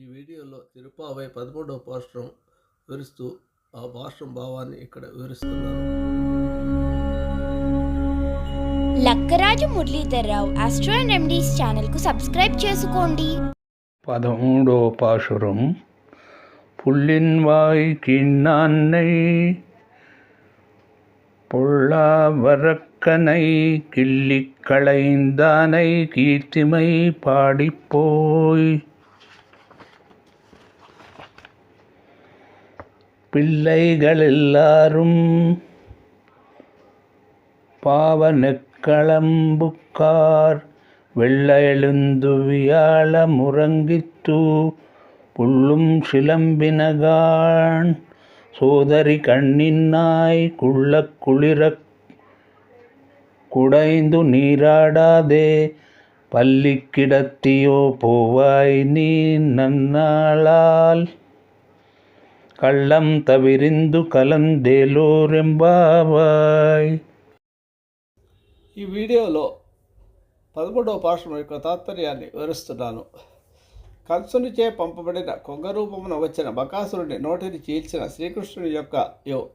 ఈ వీడియోలో తిరుపావై పదమూడవ పాశ్రం వివరిస్తూ ఆ పాశ్రం భావాన్ని ఇక్కడ వివరిస్తున్నాను Lakkaraju Muralidhar Rao astro and remedies ఛానల్కు సబ్స్క్రైబ్ చేసుకోండి పదమూడో பாசுரம் புள்ளின் வாய் கிண்ணான்னை பொள்ளா வரக்கனை கிள்ளிக் களைந்தானை கீர்த்திமை பாடிப்போய் பிள்ளைகள் எல்லாரும் பாவனக்களம்புக்கார் வெள்ளெழுந்துவியாழ முறங்கித்தூ புள்ளும் சிலம்பினகான் சோதரி கண்ணின்னாய் குள்ள குளிரக் குடைந்து நீராடாதே பள்ளி கிடத்தியோ போவாய் நீ நன்னாளால் கள்ளம் தவிரிந்து కలందేలోరెంబావాయ్. ఈ వీడియోలో పదమూడవ పాఠం యొక్క తాత్పర్యాన్ని వివరిస్తున్నాను. కంసునిచే పంపబడిన కొంగరూపమున వచ్చిన బకాసురుని నోటిని చీల్చిన శ్రీకృష్ణుని యొక్క యో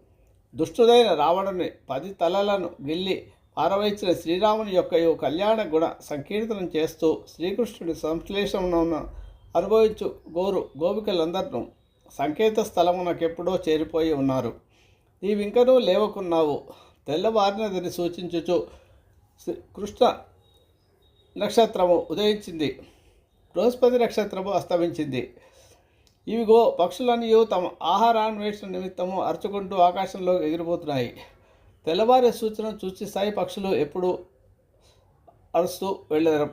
దుష్టుదైన రావణుని పది తలలను గిల్లి పారవేచిన శ్రీరాముని యొక్క యో కళ్యాణ గుణ సంకీర్తనం చేస్తూ శ్రీకృష్ణుని సంశ్లేషమును అనుభవించు గోరు గోపికలందరినూ సంకేత స్థలమునకెప్పుడో చేరిపోయి ఉన్నారు. నీవింకనూ లేవకున్నావు. తెల్లవారినదని సూచించుచు శ్రీ- కృష్ణ నక్షత్రము ఉదయించింది. బృహస్పతి నక్షత్రము అస్తమించింది. ఇవిగో పక్షులన్నీ తమ ఆహారాన్వేషణ నిమిత్తము అరుచుకుంటూ ఆకాశంలో ఎగిరిపోతున్నాయి. తెల్లవారే సూచన చూచి సాయి పక్షులు ఎప్పుడు అరుస్తూ వెళ్ళారు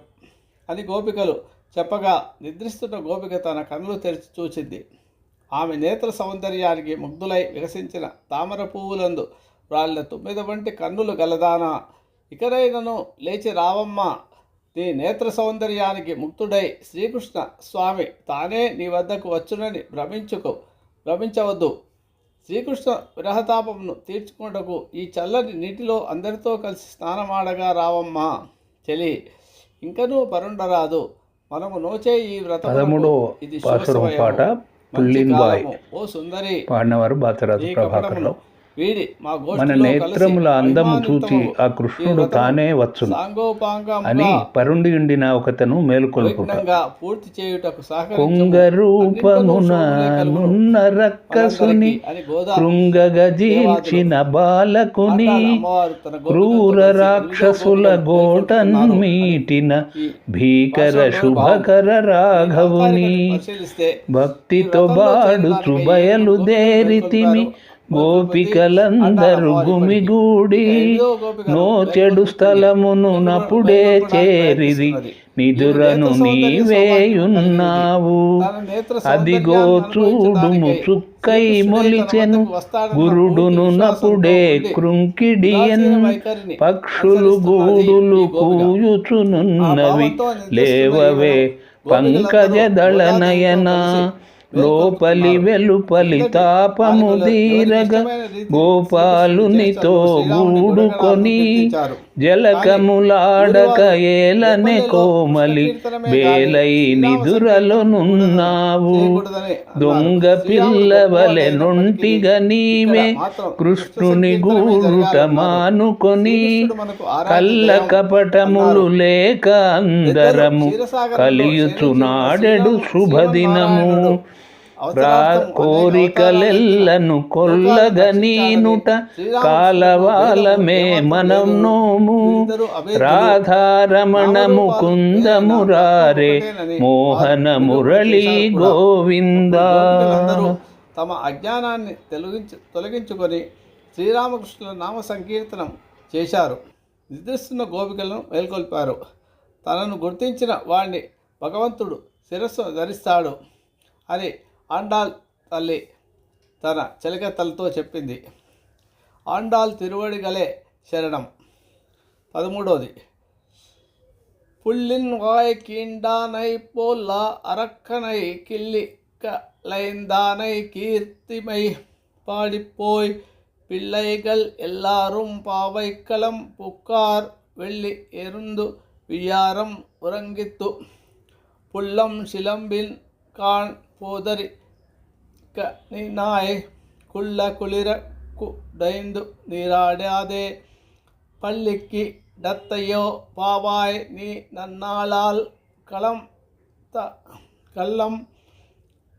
అని గోపికలు చెప్పగా నిద్రిస్తున్న గోపిక తన కన్నులు తెరిచి చూచింది ఆమె నేత్ర సౌందర్యానికి ముగ్ధులై వికసించిన తామర పువ్వులందు రాళ్ళ తొమ్మిది వంటి కన్నులు గలదానా. ఇకనైనను లేచి రావమ్మ నీ నేత్ర సౌందర్యానికి ముక్తుడై శ్రీకృష్ణ స్వామి తానే నీ వద్దకు వచ్చునని భ్రమించుకు భ్రమించవద్దు. శ్రీకృష్ణ విరహతాపమును తీర్చుకుంటకు ఈ చల్లని నీటిలో అందరితో కలిసి స్నానమాడగా రావమ్మా. చెలి ఇంకనూ పరుండరాదు. మనము నోచే ఈ వ్రతం పదమూడో పాసురం పాట. పుల్లిన్బాయ్ ఓ సుందరి. పాడినవారు బాతరాజు ఈ మన నేత్రముల అందము చూచి ఆ కృష్ణుడు తానే వచ్చును. సాంగోపాంగముగా అని పరుండి ఉండిన ఒకతను మేలుకొల్పుట. పూర్తి చేయుటకు కొంగ రూపమున నున్న రక్కసుని గోదా కృంగగజీల్చిన బాలకుని క్రూర రాక్షసుల గోటన్. మీటిన భీకర శుభకర రాఘవుని భక్తితో బాడుచు బయలుదేరితిమి గోపికలందరు గుమిగూడి నో చెడు స్థలమును నప్పుడే చేరిరి నిదురను నీవేయున్నావు అదిగో చూడుము చుక్కై మొలిచెను. గురుడును నప్పుడే కృంకిడియన్. పక్షులు గూడులు కూయుచునున్నవి. లేవవే పంకజదళ నయన లోపలి వెలుపలి తాపము దీరగ గోపాలునితో గూడుకొని జలకములాడక ఏలనే కోమలి వేలై నిదురలోనున్నావు దొంగ పిల్లవలె నొంటిగా నీవే కృష్ణుని గూడుట మానుకొని కళ్ళ కపటములు లేక అందరము కలియుచునాడెడు శుభదినము. కోరికలెల్లను కొల్లగ నీనుట కాలవాలమే మనం నోము రాధారమణము కుందమురారే మోహన మురళీ గోవింద. తమ అజ్ఞానాన్ని తొలగించు తొలగించుకొని శ్రీరామకృష్ణుల నామ సంకీర్తనం చేశారు. నిద్రిస్తున్న గోపికలను మేల్కొల్పారు. తనను గుర్తించిన వాణ్ణి భగవంతుడు శిరస్సు ధరిస్తాడు అని ఆండాల్ తల్లి తన చెలికత్తలతో చెప్పింది ఆండాల్ తిరువడిగలే శరణం పదమూడవది புள்ளின் வாய் கீண்டானை போல அரக்கனை கிள்ளி கலைந்தானை கீர்த்திமை பாடிப்போய் பிள்ளைகள் எல்லாரும் பாவைக்களம் புக்கார் வெள்ளி எருந்து வியாரம் உறங்கித்து புல்லம் சிலம்பின் கான் కోదరి క నీ నాయ్ కుళ్ళ కుళిర కుడైందు నీరాడాదే పల్లికి డత్తయ్యో పావాయ్ నీ నన్నాళాల్ కళం త కళ్ళం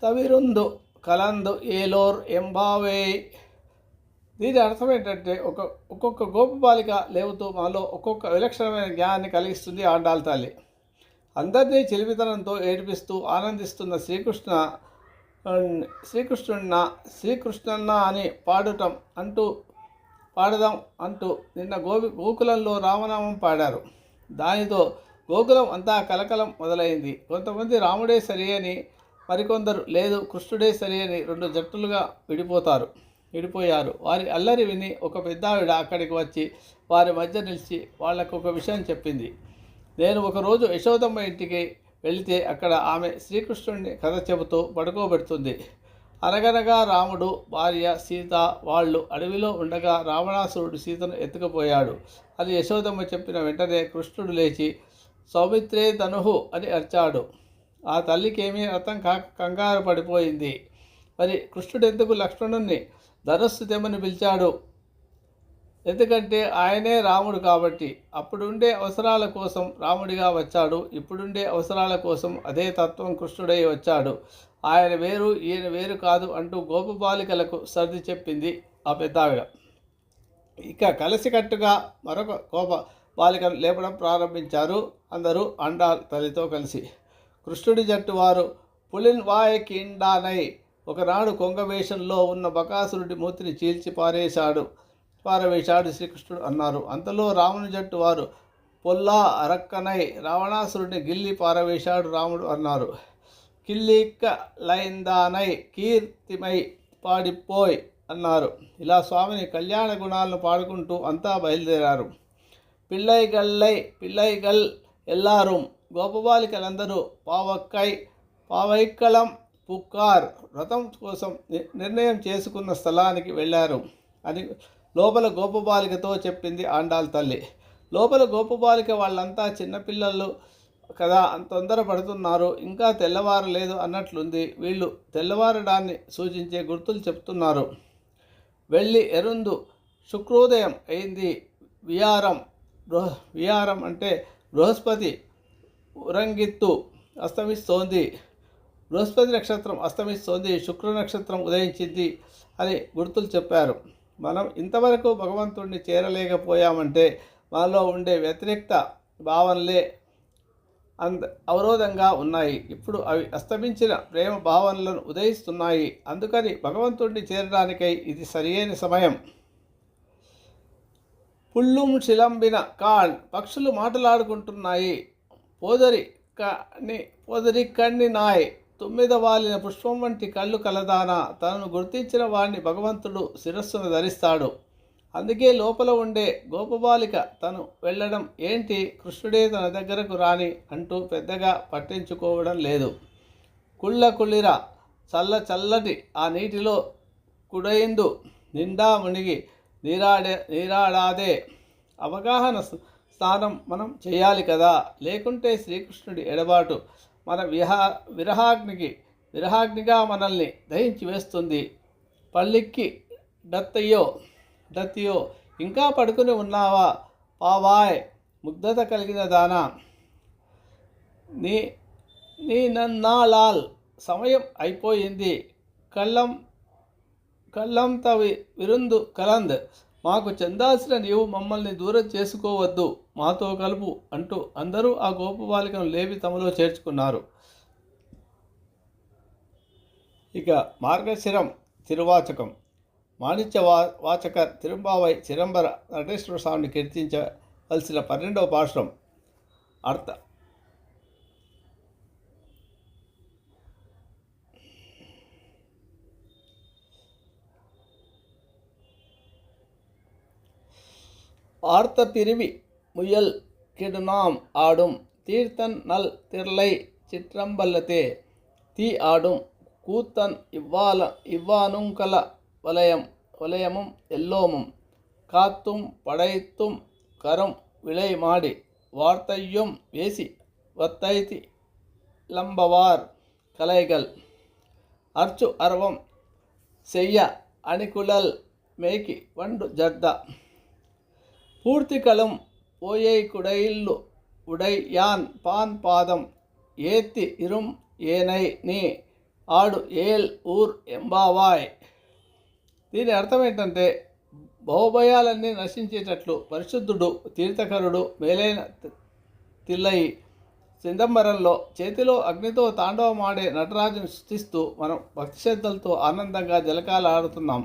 తవిరుందు కలందు ఏలోర్ ఎంబావే దీని అర్థం ఏంటంటే ఒక ఒక్కొక్క గోపబాలిక లేవుతూ మాలో ఒక్కొక్క విలక్షణమైన జ్ఞానాన్ని కలిగిస్తుంది ఆండాల్ తల్లి. అందరినీ చెలివితనంతో ఏడిపిస్తూ ఆనందిస్తున్న శ్రీకృష్ణ శ్రీకృష్ణున్న శ్రీకృష్ణన్న అని పాడటం అంటూ పాడదాం అంటూ నిన్న గోవి గోకులంలో రామనామం పాడారు. దానితో గోకులం అంతా కలకలం మొదలైంది. కొంతమంది రాముడే సరి అని మరికొందరు లేదు కృష్ణుడే సరి అని రెండు జట్టులుగా విడిపోతారు విడిపోయారు. వారి అల్లరి విని ఒక పెద్దావిడ అక్కడికి వచ్చి వారి మధ్య నిలిచి వాళ్ళకు ఒక విషయం చెప్పింది. నేను ఒకరోజు యశోదమ్మ ఇంటికి వెళితే అక్కడ ఆమె శ్రీకృష్ణుడిని కథ చెబుతూ పడుకోబెడుతుంది. అనగనగా రాముడు భార్య సీత వాళ్ళు అడవిలో ఉండగా రావణాసురుడు సీతను ఎత్తుకుపోయాడు. అని యశోదమ్మ చెప్పిన వెంటనే కృష్ణుడు లేచి సౌమిత్రే తనుహు అని అర్చాడు. ఆ తల్లికేమీ అర్థం కాక కంగారు పడిపోయింది. మరి కృష్ణుడు ఎందుకు లక్ష్మణుణ్ణి? ధనస్సు తెమ్మని పిలిచాడు. ఎందుకంటే ఆయనే రాముడు కాబట్టి అప్పుడుండే అవసరాల కోసం రాముడిగా వచ్చాడు. ఇప్పుడుండే అవసరాల కోసం అదే తత్వం కృష్ణుడై వచ్చాడు. ఆయన వేరు ఈయన వేరు కాదు అంటూ గోపబాలికలకు సర్ది చెప్పింది ఆ పెద్దావిడ. ఇక కలిసికట్టుగా మరొక కోప బాలికను లేపడం ప్రారంభించారు. అందరూ అండా తల్లితో కలిసి. కృష్ణుడి జట్టు వారు పులిన్ వాయ్ కిండానై. ఒకనాడు కొంగవేషంలో ఉన్న బకాసురుడి మూతిని చీల్చి పారేశాడు. పారవేశాడు శ్రీకృష్ణుడు అన్నారు. అంతలో రాముని జట్టు వారు పొల్లా అరక్కనై రావణాసురుడిని గిల్లి పారవేశాడు రాముడు అన్నారు. కిల్లిక్క లైందానై కీర్తిమై పాడిపోయ్ అన్నారు. ఇలా స్వామిని కళ్యాణ గుణాలను పాడుకుంటూ అంతా బయలుదేరారు. పిల్లైగల్లై పిల్లైగల్ ఎల్లారు. గోపబాలికలందరూ పావక్కై పావైక్కలం పుక్కార్ వ్రతం కోసం ని- నిర్ణయం చేసుకున్న స్థలానికి వెళ్ళారు. అని లోపల గోపబాలికతో చెప్పింది ఆండాల్ తల్లి. లోపల గోపబాలిక వాళ్ళంతా చిన్నపిల్లలు కదా అంత తొందర పడుతున్నారు ఇంకా తెల్లవారలేదు అన్నట్లుంది. వీళ్ళు తెల్లవారడాన్ని సూచించే గుర్తులు చెప్తున్నారు. వెళ్ళి ఎరుందు శుక్రోదయం అయింది విహారం బృహ విహారం అంటే బృహస్పతి ఉరంగిత్తు అస్తమిస్తోంది బృహస్పతి నక్షత్రం అస్తమిస్తోంది శుక్ర నక్షత్రం ఉదయించింది అని గుర్తులు చెప్పారు. మనం ఇంతవరకు భగవంతుడిని చేరలేకపోయామంటే మనలో ఉండే వ్యతిరేక్త భావనలే అంద అవరోధంగా ఉన్నాయి. ఇప్పుడు అవి అస్తమించిన ప్రేమ భావనలను ఉదయిస్తున్నాయి. అందుకని భగవంతుడిని చేరడానికై ఇది సరియైన సమయం. పుల్లుం శిలంబిన కాన్ పక్షులు మాటలాడుకుంటున్నాయి. పోదరి కాని పోదరి కన్ని నాయ్ తొమ్మిద వాలిన పుష్పం వంటి కళ్ళు కలదాన. తనను గుర్తించిన వాడిని భగవంతుడు శిరస్సును ధరిస్తాడు. అందుకే లోపల ఉండే గోపబాలిక తను వెళ్ళడం ఏంటి? కృష్ణుడే తన దగ్గరకు రాని అంటూ పెద్దగా పట్టించుకోవడం లేదు. కుళ్ళ కుళ్ళిర చల్ల చల్లటి ఆ నీటిలో కుడైందు నిండా మునిగి నీరాడే నీరాడాదే. అవగాహన స్నానం మనం చేయాలి కదా. లేకుంటే శ్రీకృష్ణుడి ఎడబాటు. మన విహా విరహాగ్నికి విరహాగ్నిగా మనల్ని దహించి వేస్తుంది. పళ్ళిక్కి డత్తయ్యో డత్తియో ఇంకా పడుకుని ఉన్నావా? పావాయ్ ముగ్ధత కలిగిన దానా? నీ నీ నన్నాలాల్ సమయం అయిపోయింది. కళ్ళం కళ్ళం తవి విరుందు కలంద్. మాకు చెందాల్సిన నీవు మమ్మల్ని దూరం చేసుకోవద్దు. మాతో కలుపు అంటూ అందరూ ఆ గోపబాలికను లేవి తమలో చేర్చుకున్నారు. ఇక మార్గశిరం తిరువాచకం. మాణిక్య వా వాచక తిరుంబావై చిరంబర నటేశ్వర స్వామిని కీర్తించవలసిన పన్నెండవ పాశ్రం. అర్థ ఆర్త పిరివి முயல் கிடுநாம் ஆடும். தீர்த்தன் நல் திரளை சிற்றம்பலத்தே. தீ ஆடும். கூத்தன் இவ்வால இவ்வானுங்கல வலயம் வலயமும் எல்லோமும். காத்தும் படைத்தும் கரும் விளை மாடி. வார்த்தையும் வேசி வத்தைத்தி லம்பவார் கலைகள். அர்ச்சு அர்வம் செய்ய அணிகுழல் மேய்க்கி வண்டு ஜர்தா. பூர்த்திகளும் కలం కుడైల్లు ఉడై యాన్ పాన్ పాదం ఏత్తి ఇరుం ఏనై నీ ఆడు ఏల్ ఊర్ ఎంబావాయ్. దీని అర్థం ఏంటంటే భవభయాలన్నీ నశించేటట్లు పరిశుద్ధుడు తీర్థకరుడు మేలైన తిల్లయి సిందంబరంలో చేతిలో అగ్నితో తాండవమాడే నటరాజును సృష్టిస్తూ మనం భక్తి శ్రద్ధలతో ఆనందంగా జలకాలు ఆడుతున్నాం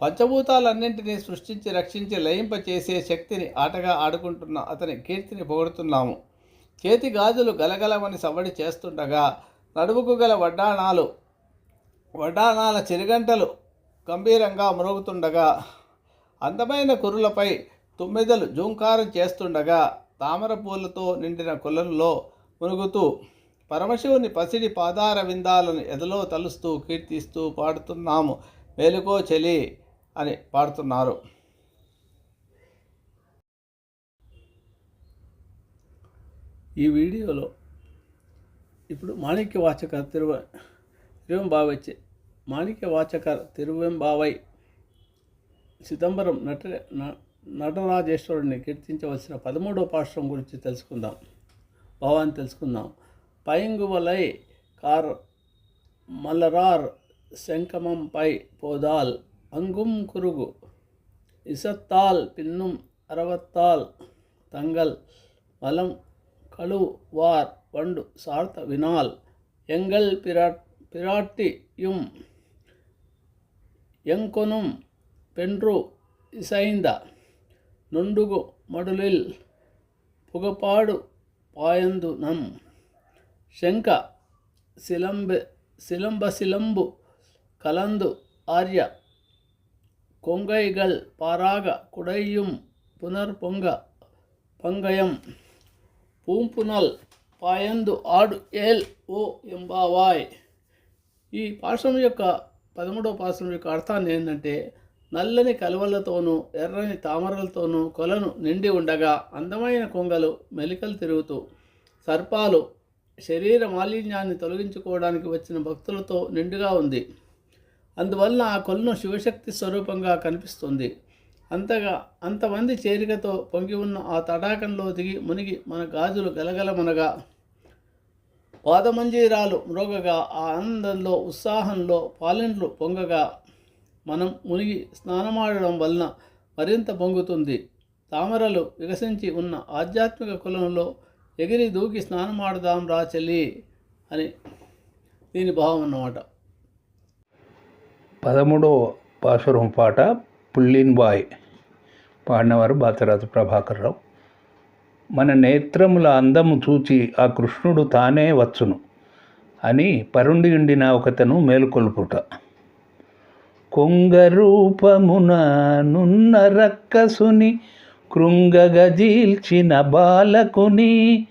పంచభూతాలన్నింటినీ సృష్టించి రక్షించి లయింపచేసే శక్తిని ఆటగా ఆడుకుంటున్న అతని కీర్తిని పొగుడుతున్నాము. చేతి గాజులు గలగలమని సవ్వడి చేస్తుండగా నడుముకు గల వడ్డాణాలు వడ్డాణాల చిరుగంటలు గంభీరంగా మ్రోగుతుండగా అందమైన కురులపై తుమ్మెదలు జూంకారం చేస్తుండగా తామర పూలతో నిండిన కులంలో మునుగుతూ పరమశివుని పసిడి పాదార విందాలను ఎదలో తలుస్తూ కీర్తిస్తూ పాడుతున్నాము. మేలుకో చెలి అని పాడుతున్నారు. ఈ వీడియోలో ఇప్పుడు మాణిక్య వాచక తిరువ తిరువెంబావై మాణిక్య వాచక తిరువెంబావై చిదంబరం నట నటరాజేశ్వరుడిని కీర్తించవలసిన పదమూడవ పాశ్రం గురించి తెలుసుకుందాం. భావాన్ని తెలుసుకుందాం. పైంగువలై కార్ మలరార్ శంకమంపై పోదాల్ அங்கும் குருகு. இசத்தால் பின்னும் அறவத்தால் தங்கள் மலம் கழுவார் வண்டு சார்த்தவினால் எங்கள் பிரா பிராட்டியும் எங்கொனும் பென்று இசைந்த நொண்டுகு மடுலில் புகப்பாடு பாயந்து நம் ಶಂಕ ಸಿಲಂಬೆ ಸಿಲಂಬ ಸಿಲಂಬು ಕಲಂದು ಆರ್ಯ கொங்கைகள் பாராக కొంగైగల్ పారాగ కుడయ్யும் పునర్ పొంగ పంగయం పూంపునల్ పాయందు ఆడు ఏల్ ఓ ఎంబావాయ్ ఈ పాశ్రం యొక్క పదమూడవ పాశ్రం యొక్క అర్థాన్ని ఏంటంటే నల్లని కలువలతోనూ ఎర్రని తామరలతోనూ కొలను నిండి ఉండగా అందమైన కొంగలు మెలికలు తిరుగుతూ సర్పాలు శరీర మాలిన్యాన్ని తొలగించుకోవడానికి వచ్చిన భక్తులతో నిండుగా ఉంది అందువల్ల ఆ కొలను శివశక్తి స్వరూపంగా కనిపిస్తుంది. అంతగా అంతమంది చేరికతో పొంగి ఉన్న ఆ తడాకంలో దిగి మునిగి మన గాజులు గలగలమనగా పాదమంజీరాలు మ్రోగగా ఆ ఆనందంలో ఉత్సాహంలో పాలెండ్లు పొంగగా మనం మునిగి స్నానమాడడం వలన మరింత పొంగుతుంది. తామరలు వికసించి ఉన్న ఆధ్యాత్మిక కులంలో ఎగిరి దూకి స్నానమాడదాం రా చెల్లి అని దీని భావం అన్నమాట. పదమూడవ పాసురం పాట పుల్లిన్ బాయ్. పాడినవారు బాతరాజు ప్రభాకర్ రావు. మన నేత్రముల అందము చూచి ఆ కృష్ణుడు తానే వచ్చును అని పరుండి ఉండిన ఒకతను మేలుకొల్పుట. కొంగరూపమున నున్న రక్కసుని కృంగగజీల్చిన బాలకుని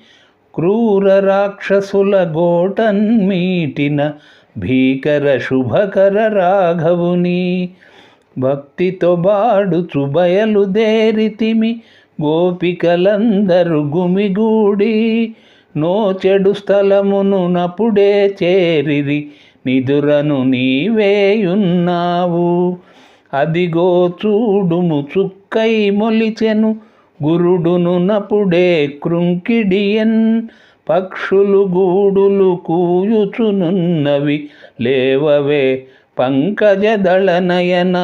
క్రూర రాక్షసుల గోటన్ మీటిన భీకర శుభకర రాఘవుని భక్తితో బాడుచు బయలుదేరితిమి గోపికలందరు గుమిగూడి నోచెడు స్థలమును నపుడే చేరిరి నిదురను నీవేయున్నావు. అదిగో చూడుము చుక్కై మొలిచెను గురుడును నపుడే కృంకిడియన్ పక్షులు గూడులు కూయుచునున్నవి లేవవే పంకజదళనయన.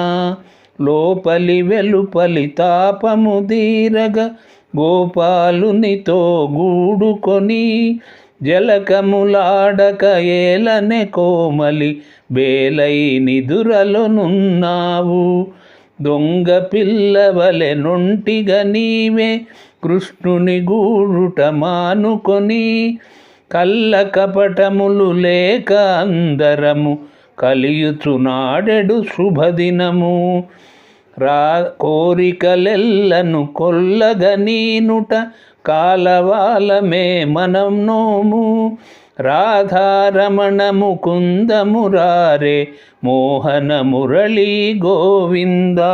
లోపలి వెలుపలి తాపము దీరగ గోపాలునితో గూడుకొని జలకములాడక ఏలనే కోమలి బేలై నిదురలోనున్నావు. దొంగ పిల్లవలె నొంటిగ నీవే కృష్ణుని గూడుట మానుకొని కల్ల కపటములు లేక అందరము కలియుచునాడెడు శుభదినము. రా కోరికలెల్లను కొల్లగనీనుట కాలవాలమే మనం నోము. రాధారమణ ముకుందమురారే మోహన మురళీ గోవిందా.